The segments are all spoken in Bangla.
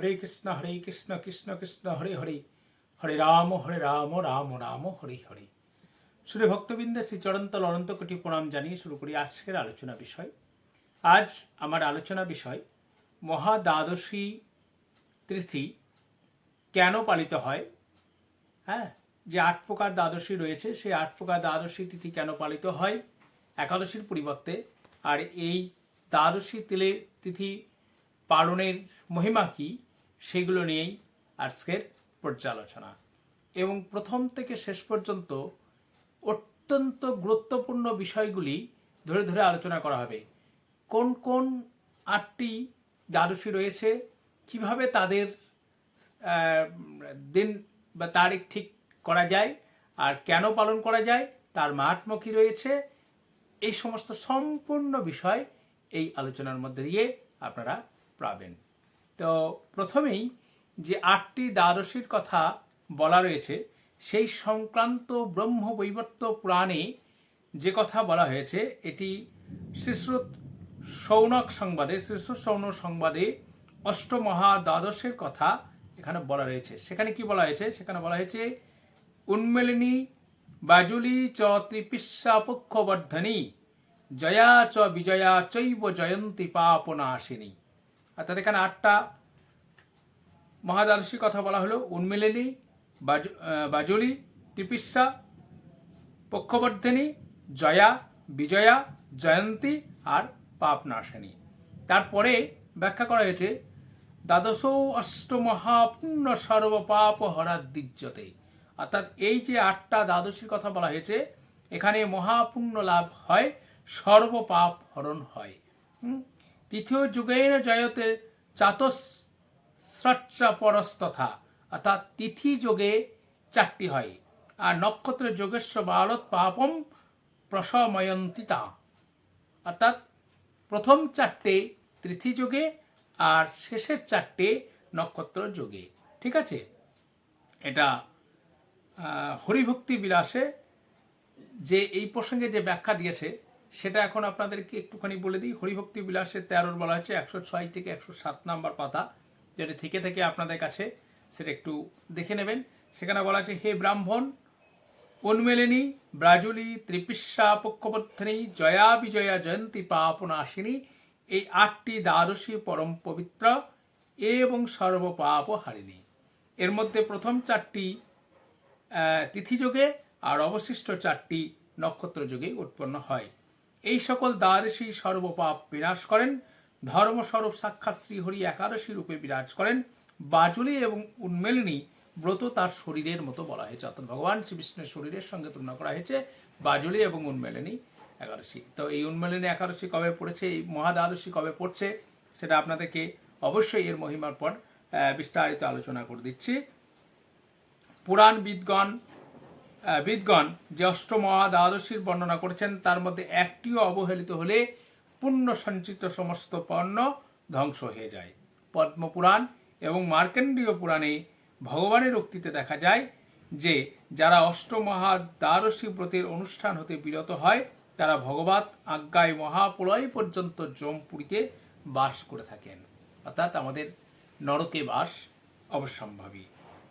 হরে কৃষ্ণ হরে কৃষ্ণ কৃষ্ণ কৃষ্ণ, হরে হরে। হরে রাম হরে রাম রাম রাম, হরে হরে। সুরে ভক্তবৃন্দের শ্রী চরন্তল অনন্ত কোটি প্রণাম জানিয়ে শুরু করি আজকের আলোচনা বিষয়। আজ আমার আলোচনা বিষয় মহা দ্বাদশী তিথি কেন পালিত হয়? হ্যাঁ যে আট প্রকার দ্বাদশী রয়েছে, সেই আট প্রকার দ্বাদশী তিথি কেন পালিত হয়? একাদশীর পরিবর্তে, আর এই দ্বাদশী তিলে, তিথি পালনের মহিমা কি? সেগুলো নিয়েই আজকের পর্যালোচনা। এবং প্রথম থেকে শেষ পর্যন্ত অত্যন্ত গুরুত্বপূর্ণ বিষয়গুলি ধরে ধরে আলোচনা করা হবে। কোন কোন আটটি দ্বাদশী রয়েছে, কীভাবে তাদের দিন বা তারিখ ঠিক করা যায় আর কেন পালন করা যায়, তার মাহাত্ম্য কি রয়েছে। এই সমস্ত সম্পূর্ণ বিষয় এই আলোচনার মধ্যে দিয়ে আপনারা পাবেন। তো প্রথমেই যে আটটি দ্বাদশীর কথা বলা রয়েছে, সেই সংক্রান্ত ব্রহ্ম বৈবর্ত পুরাণে যে কথা বলা হয়েছে, এটি শ্রীশ্রুত সৌনক সংবাদে, শ্রীশ্রুত সৌনক সংবাদে অষ্টমহা দ্বাদশের কথা এখানে বলা রয়েছে। সেখানে কি বলা হয়েছে? সেখানে বলা হয়েছে, উন্মেলিনী বাজুলি চ ত্রিপিস্যা পক্ষবর্ধনী, জয়া চ বিজয়া চৈব জয়ন্তী পাপনাশিনী। অর্থাৎ এখানে আটটা মহাদার্শী কথা বলা হলো। উন্মিলিনী বাজুলি টিপিস্যা পক্ষবর্ধিনী, জয়া, বিজয়া, জয়ন্তী আর পাপনাশিনী। তারপরে ব্যাখ্যা করা হয়েছে, দ্বাদশ অষ্টমহাপুণ্য সর্বপাপ হরাদ্দিজ্যতে অর্থাৎ এই যে আটটা দ্বাদশীর কথা বলা হয়েছে, এখানে মহাপুণ্য লাভ হয় সর্বপাপ হরণ হয়। হুম? তৃতীয় যুগের জয়তে চাতস স্রচ্চা পরস্তথা অর্থাৎ তিথি যোগে চারটি হয়। আর নক্ষত্র যোগেশ্ব বালত পাপম প্রসময়ন্তিতা অর্থাৎ প্রথম চারটে তিথি যোগে আর শেষের চারটে নক্ষত্র যোগে। ঠিক আছে? এটা হরিভক্তি বিলাসে যে এই প্রসঙ্গে যে ব্যাখ্যা দিয়েছে সেটা এখন আপনাদেরকে একটুখানি বলে দিই। হরিভক্তি বিলাসের তেরোর বলা হচ্ছে একশো ছয় থেকে একশো সাত নাম্বার পাতা, যেটা থেকে থেকে আপনাদের কাছে সেটা একটু দেখে নেবেন। সেখানে বলা আছে, হে ব্রাহ্মণ, উন্মেলিনী, ব্রাজুলি ত্রিপিস্যা পক্ষবর্ধনী জয়া বিজয়া জয়ন্তী, পাপনাশিনী, এই আটটি দ্বাদশী পরম পবিত্র এবং সর্বপাপ হারিণী। এর মধ্যে প্রথম চারটি তিথিযোগে আর অবশিষ্ট চারটি নক্ষত্র যোগে উৎপন্ন হয়। এই সকল দ্বাদশী সর্বপাপ বিনাশ করেন। ধর্মস্বরূপ সাক্ষাৎ শ্রীহরি একাদশী রূপে বিরাজ করেন। বাজুলি এবং উন্মেলিনী ব্রত তার শরীরের মতো বলা হয়েছে। অর্থাৎ ভগবান শ্রীবিষ্ণুর শরীরের সঙ্গে তুলনা করা হয়েছে বাজুলি এবং উন্মেলিনী একাদশী। তো এই উন্মেলিনী একাদশী কবে পড়েছে? এই মহাদ্বাদশী কবে পড়ছে? সেটা আপনাদেরকে অবশ্যই এর মহিমার পর বিস্তারিত আলোচনা করে দিচ্ছি। পুরাণ বিদগণ বিদগণ যে অষ্টমহা দ্বাদশীর বর্ণনা করেছেন, তার মধ্যে একটিও অবহেলিত হলে পুণ্য সঞ্চিত সমস্ত পণ্য ধ্বংস হয়ে যায়। পদ্মপুরাণ এবং মার্কেন্ডীয় পুরাণে ভগবানের উক্তিতে দেখা যায় যে, যারা অষ্টমহা দ্বাদশী ব্রতের অনুষ্ঠান হতে বিরত হয়, তারা ভগবত আজ্ঞায় মহাপ্রলয় পর্যন্ত জমপুরীতে বাস করে থাকেন। অর্থাৎ আমাদের নরকে বাস অবশ্যম্ভাবী।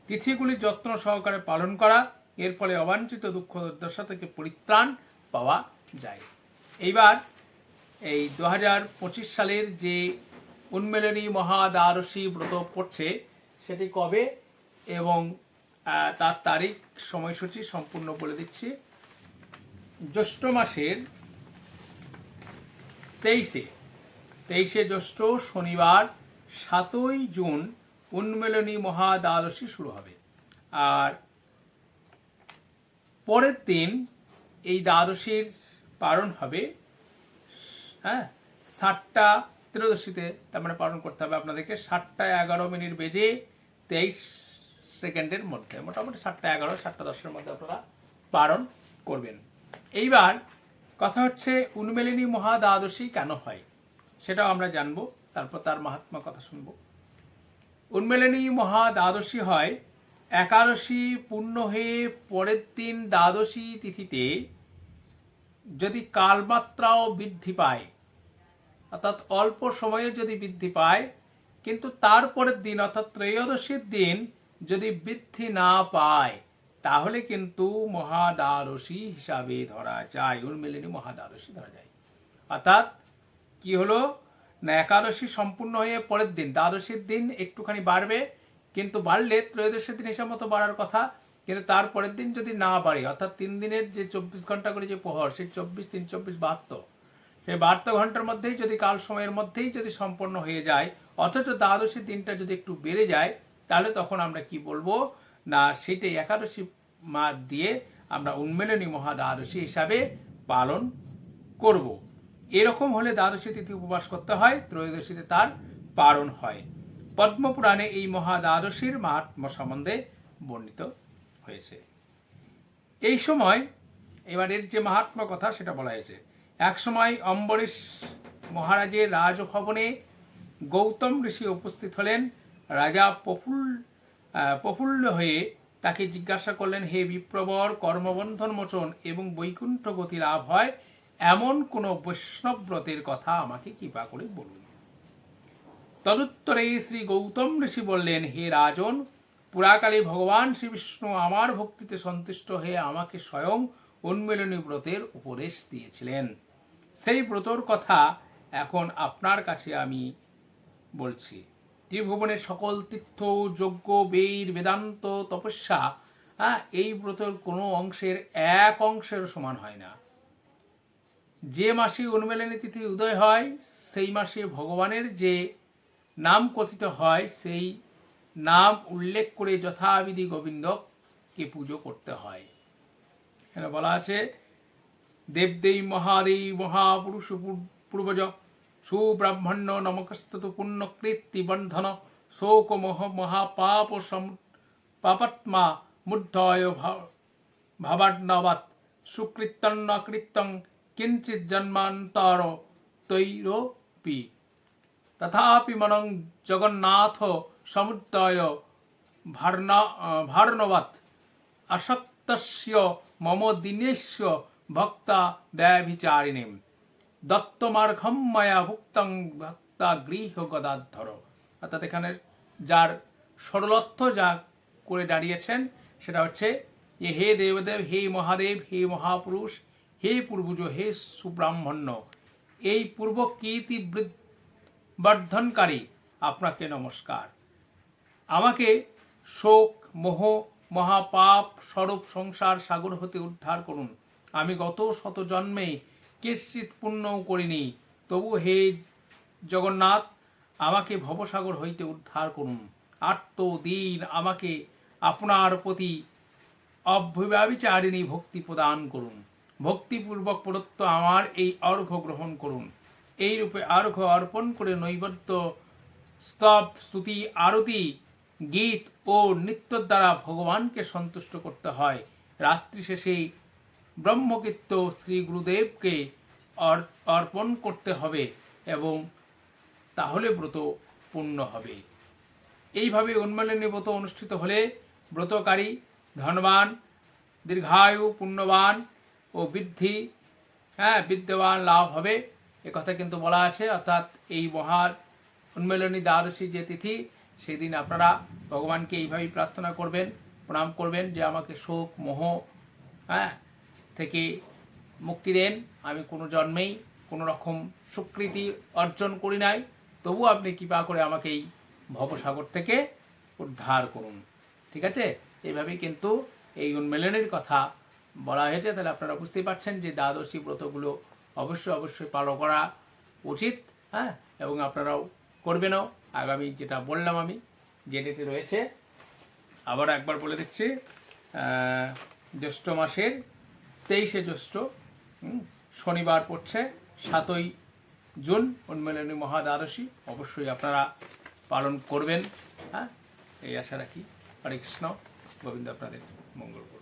তিথিগুলি যত্ন সহকারে পালন করা এর ফলে অবাঞ্ছিত দুঃখ দুর্দশা থেকে পরিত্রাণ পাওয়া যায়। এইবার এই দু হাজার পঁচিশ সালের যে উন্মেলনী মহাদ্বাদশী ব্রত পড়ছে, সেটি কবে এবং তার তারিখ, সময়সূচি সম্পূর্ণ বলে দিচ্ছি। জ্যৈষ্ঠ মাসের তেইশে তেইশে জ্যৈষ্ঠ শনিবার, সাতই জুন উন্মেলনী মহাদ্বাদশী শুরু হবে। আর পরের দিন এই দ্বাদশীর পালন হবে। হ্যাঁ সাতটা ত্রয়োদশীতে তার মানে পালন করতে হবে আপনাদেরকে। সাতটা এগারো মিনিট বেজে তেইশ সেকেন্ডের মধ্যে, মোটামুটি সাতটা এগারো, সাতটা দশের মধ্যে আপনারা পালন করবেন। এইবার কথা হচ্ছে, উন্মেলিনী মহা দ্বাদশী কেন হয়? সেটাও আমরা জানব, তারপর তার মাহাত্মা কথা শুনব। উন্মেলনী মহা দ্বাদশী হয় একাদশী পূর্ণ হয়ে পরের দিন দ্বাদশী তিথিতে যদি কালমাত্রাও বৃদ্ধি পায়, অর্থাৎ অল্প সময়ে যদি বৃদ্ধি পায়, কিন্তু তারপরের দিন, অর্থাৎ ত্রয়োদশীর দিন যদি বৃদ্ধি না পায়, তাহলে কিন্তু মহাদ্বাদশী হিসাবে ধরা যায় উন্মিলিনী মহাদ্বাদশী ধরা যায়। অর্থাৎ কি হলো? না, একাদশী সম্পূর্ণ হয়ে পরের দিন, দ্বাদশীর দিন একটুখানি বাড়বে কিন্তু বাড়লে ত্রয়োদশীর দিন হিসাব মতো বাড়ার কথা, কিন্তু তারপরের দিন যদি না বাড়ে, অর্থাৎ তিন দিনের যে চব্বিশ ঘণ্টা করে যে প্রহর, সেই চব্বিশ তিন, চব্বিশ বাহাত্তর, সেই বাহাত্তর ঘণ্টার মধ্যেই যদি কাল সময়ের মধ্যেই যদি সম্পন্ন হয়ে যায়, অথচ দ্বাদশী দিনটা যদি একটু বেড়ে যায়, তাহলে তখন আমরা কি বলব? না, সেটাই একাদশী মা দিয়ে আমরা উন্মেলনী মহা দ্বাদশী হিসাবে পালন করব। এরকম হলে দ্বাদশী তিথি উপবাস করতে হয়, ত্রয়োদশীতে তার পালন হয়। পদ্মপুরাণে এই মহা দ্বাদশীর মাহাত্ম সম্বন্ধে বর্ণিত হয়েছে। এই সময় এবারের যে মাহাত্মা কথা সেটা বলা হয়েছে। এক সময় অম্বরীশ মহারাজের রাজভবনে গৌতম ঋষি উপস্থিত হলেন। রাজা প্রফুল্ল আহ, প্রফুল্ল হয়ে তাকে জিজ্ঞাসা করলেন হে বিপ্রবর কর্মবন্ধন মোচন এবং বৈকুণ্ঠ গতি লাভ হয়? এমন কোনো বৈষ্ণব ব্রতের কথা আমাকে কৃপা করে বলুন। তদুত্তরে শ্রী গৌতম ঋষি বললেন, হে রাজন, পুরাকালে ভগবান শ্রী বিষ্ণু আমার ভক্তিতে সন্তুষ্ট হয়ে আমাকে স্বয়ং উন্মিলনী ব্রতের উপদেশ দিয়েছিলেন। সেই ব্রতর কথা এখন আপনার কাছে আমি বলছি। ত্রিভুবনের সকল তীর্থ, যজ্ঞ বেদ বেদান্ত, তপস্যা হ্যাঁ এই ব্রতের কোনো অংশের এক অংশের সমান হয় না। যে মাসে উন্মেলনী তিথি উদয় হয়, সেই মাসে ভগবানের যে নাম কথিত হয় সেই নাম উল্লেখ করে যথাবিধি গোবিন্দকে পুজো করতে হয়। এখানে বলা আছে, দেবদেই মহাদেই মহাপুরুষ পূর্বজ, সুব্রাহ্মণ্য নমকস্তত পুণ্যকৃত্তি বন্ধন শোক মোহ মহাপাপ সম- পাপাত্মা মুদ্ধয় ভা- ভাবার্ণবাত সুকৃতন্ন কৃতং কিঞ্চিত জন্মান্তর তৈরপি তথাপি মনং জগন্নাথ সমুদয় ভার্না ভার্ণবাত আসক্তস্য মম দীনেশ্য ভক্তা ব্যভিচারিণী দত্তমার্ঘম ময়া ভুক্তং ভক্তা গৃহ গদাধর অর্থাৎ এখানে যার সরলত্ব যা করে দাঁড়িয়েছেন, সেটা হচ্ছে যে হে দেবদেব, হে মহাদেব, হে মহাপুরুষ, হে পূর্বজ, হে সুব্রাহ্মণ্য, এই পূর্ব কীর্তি বৃদ্ধ বর্ধনকারী, আপনাকে নমস্কার। আমাকে শোক, মোহ, মহাপাপ স্বরূপ সংসার সাগর হতে উদ্ধার করুন। আমি গত শত জন্মে কিশ্চিত পুণ্যও করিনি। তবু হে জগন্নাথ, আমাকে ভবসাগর হইতে উদ্ধার করুন। আত্ম দিন আমাকে আপনার প্রতি অভ্যবাবিচারিণী ভক্তি প্রদান করুন। ভক্তিপূর্বক প্রদত্ত আমার এই অর্ঘ্য গ্রহণ করুন। এই রূপে অর্ঘ্য অর্পণ করে নৈবেদ্য স্তব, স্তুতি, আরতি, গীত ও নৃত্য দ্বারা ভগবানকে সন্তুষ্ট করতে হয়। রাত্রি শেষে ব্রহ্মকীর্ত শ্রী গুরুদেবকে অর- অর্পণ করতে হবে এবং তাহলে ব্রত পূর্ণ হবে। এইভাবে উন্মলিনী ব্রত অনুষ্ঠিত হলে ব্রতকারী, ধনবান, দীর্ঘায়ু, পুণ্যবান ও বৃদ্ধি হ্যাঁ বিদ্যমান লাভ হবে। এ কথা কিন্তু বলা আছে, অর্থাৎ এই মহার উন্মেলনী দ্বাদশী যে তিথি সেই দিন আপনারা ভগবানকে এইভাবেই প্রার্থনা করবেন, প্রণাম করবেন যে আমাকে শোক, মোহ হ্যাঁ থেকে মুক্তি দেন। আমি কোনো জন্মেই কোনো রকম স্বীকৃতি অর্জন করি নাই। তবু আপনি কৃপা করে আমাকে এই ভবসাগর থেকে উদ্ধার করুন। ঠিক আছে? এইভাবেই কিন্তু এই উন্মেলনের কথা বলা হয়েছে। তাহলে আপনারা বুঝতেই পারছেন যে দ্বাদশী ব্রতগুলো অবশ্যই অবশ্যই পালন করা উচিত হ্যাঁ? এবং আপনারাও করবেনও আগামী যেটা বললাম আমি, যে রয়েছে, আবার একবার বলে দিচ্ছি জ্যৈষ্ঠ মাসের তেইশে জ্যৈষ্ঠ শনিবার পড়ছে, সাতই জুন, উন্মেলনী মহাদ্বাদশী। অবশ্যই আপনারা পালন করবেন হ্যাঁ? এই আশা রাখি। হরে কৃষ্ণ, গোবিন্দ আপনাদের মঙ্গল